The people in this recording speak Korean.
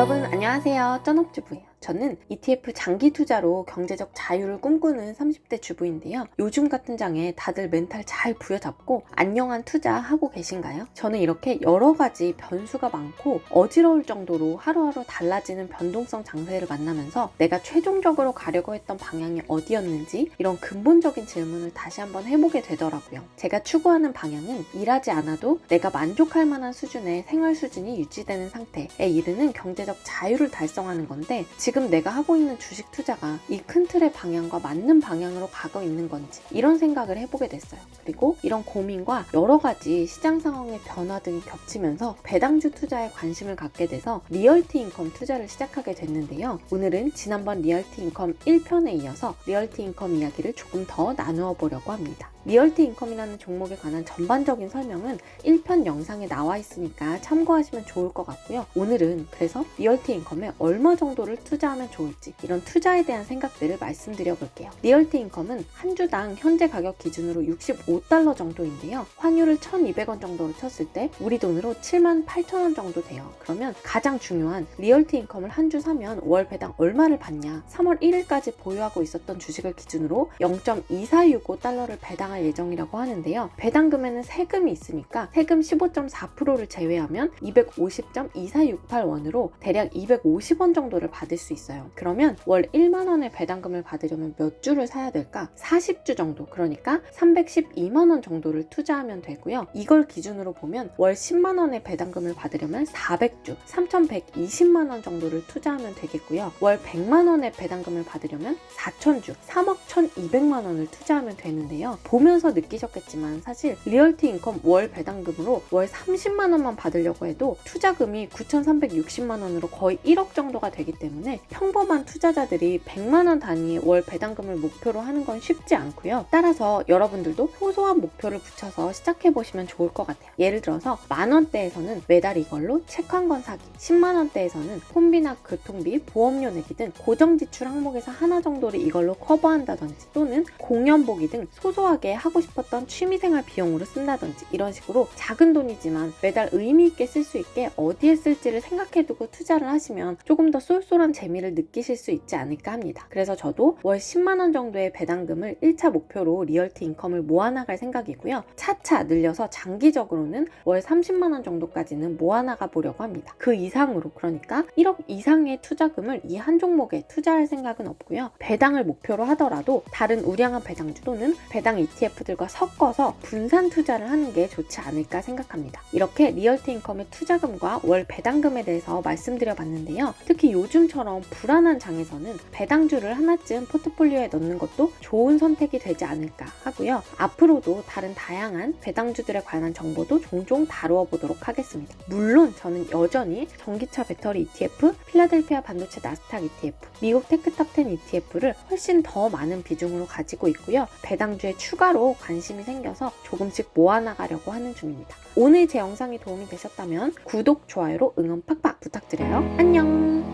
여러분 안녕하세요. 쩐업주부예요. 저는 ETF 장기 투자로 경제적 자유를 꿈꾸는 30대 주부인데요. 요즘 같은 장에 다들 멘탈 잘 부여잡고 안녕한 투자 하고 계신가요? 저는 이렇게 여러 가지 변수가 많고 어지러울 정도로 하루하루 달라지는 변동성 장세를 만나면서 내가 최종적으로 가려고 했던 방향이 어디였는지 이런 근본적인 질문을 다시 한번 해보게 되더라고요. 제가 추구하는 방향은 일하지 않아도 내가 만족할 만한 수준의 생활 수준이 유지되는 상태에 이르는 경제적 자유를 달성하는 건데 지금 내가 하고 있는 주식 투자가 이 큰 틀의 방향과 맞는 방향으로 가고 있는 건지 이런 생각을 해보게 됐어요. 그리고 이런 고민과 여러 가지 시장 상황의 변화 등이 겹치면서 배당주 투자에 관심을 갖게 돼서 리얼티 인컴 투자를 시작하게 됐는데요. 오늘은 지난번 리얼티 인컴 1편에 이어서 리얼티 인컴 이야기를 조금 더 나누어 보려고 합니다. 리얼티 인컴이라는 종목에 관한 전반적인 설명은 1편 영상에 나와 있으니까 참고하시면 좋을 것 같고요. 오늘은 그래서 리얼티 인컴에 얼마 정도를 투자하면 좋을지 이런 투자에 대한 생각들을 말씀드려 볼게요. 리얼티 인컴은 한 주당 현재 가격 기준으로 65달러 정도인데요. 환율을 1,200원 정도로 쳤을 때 우리 돈으로 7만 8천 원 정도 돼요. 그러면 가장 중요한 리얼티 인컴을 한 주 사면 월 배당 얼마를 받냐? 3월 1일까지 보유하고 있었던 주식을 기준으로 0.2465달러를 배당 할 예정이라고 하는데요. 배당금에는 세금이 있으니까 세금 15.4%를 제외하면 250.2468원으로 대략 250원 정도를 받을 수 있어요. 그러면 월 1만 원의 배당금을 받으려면 몇 주를 사야 될까? 40주 정도. 그러니까 312만 원 정도를 투자하면 되고요. 이걸 기준으로 보면 월 10만 원의 배당금을 받으려면 400주, 3,120만 원 정도를 투자하면 되겠고요. 월 100만 원의 배당금을 받으려면 4,000주, 3억 1,200만 원을 투자하면 되는데요. 보면서 느끼셨겠지만 사실 리얼티 인컴 월 배당금으로 월 30만 원만 받으려고 해도 투자금이 9,360만 원으로 거의 1억 정도가 되기 때문에 평범한 투자자들이 100만 원 단위의 월 배당금을 목표로 하는 건 쉽지 않고요. 따라서 여러분들도 소소한 목표를 붙여서 시작해 보시면 좋을 것 같아요. 예를 들어서 만 원대에서는 매달 이걸로 책 한 권 사기, 10만 원대에서는 콤비나 교통비, 보험료 내기 등 고정 지출 항목에서 하나 정도를 이걸로 커버한다든지 또는 공연 보기 등 소소하게 하고 싶었던 취미생활 비용으로 쓴다든지 이런 식으로 작은 돈이지만 매달 의미 있게 쓸 수 있게 어디에 쓸지를 생각해두고 투자를 하시면 조금 더 쏠쏠한 재미를 느끼실 수 있지 않을까 합니다. 그래서 저도 월 10만 원 정도의 배당금을 1차 목표로 리얼티 인컴을 모아나갈 생각이고요. 차차 늘려서 장기적으로는 월 30만 원 정도까지는 모아나가 보려고 합니다. 그 이상으로 그러니까 1억 이상의 투자금을 이 한 종목에 투자할 생각은 없고요. 배당을 목표로 하더라도 다른 우량한 배당주 또는 배당 ETF 들과 섞어서 분산 투자를 하는 게 좋지 않을까 생각합니다. 이렇게 리얼티 인컴의 투자금과 월 배당금에 대해서 말씀드려 봤는데요. 특히 요즘처럼 불안한 장에서는 배당주를 하나쯤 포트폴리오에 넣는 것도 좋은 선택이 되지 않을까 하고요. 앞으로도 다른 다양한 배당주들에 관한 정보도 종종 다루어 보도록 하겠습니다. 물론 저는 여전히 전기차 배터리 ETF, 필라델피아 반도체 나스닥 ETF, 미국 테크탑10 ETF를 훨씬 더 많은 비중으로 가지고 있고요. 배당주에 추가로 관심이 생겨서 조금씩 모아나가려고 하는 중입니다. 오늘 제 영상이 도움이 되셨다면 구독, 좋아요로 응원 팍팍 부탁드려요. 안녕!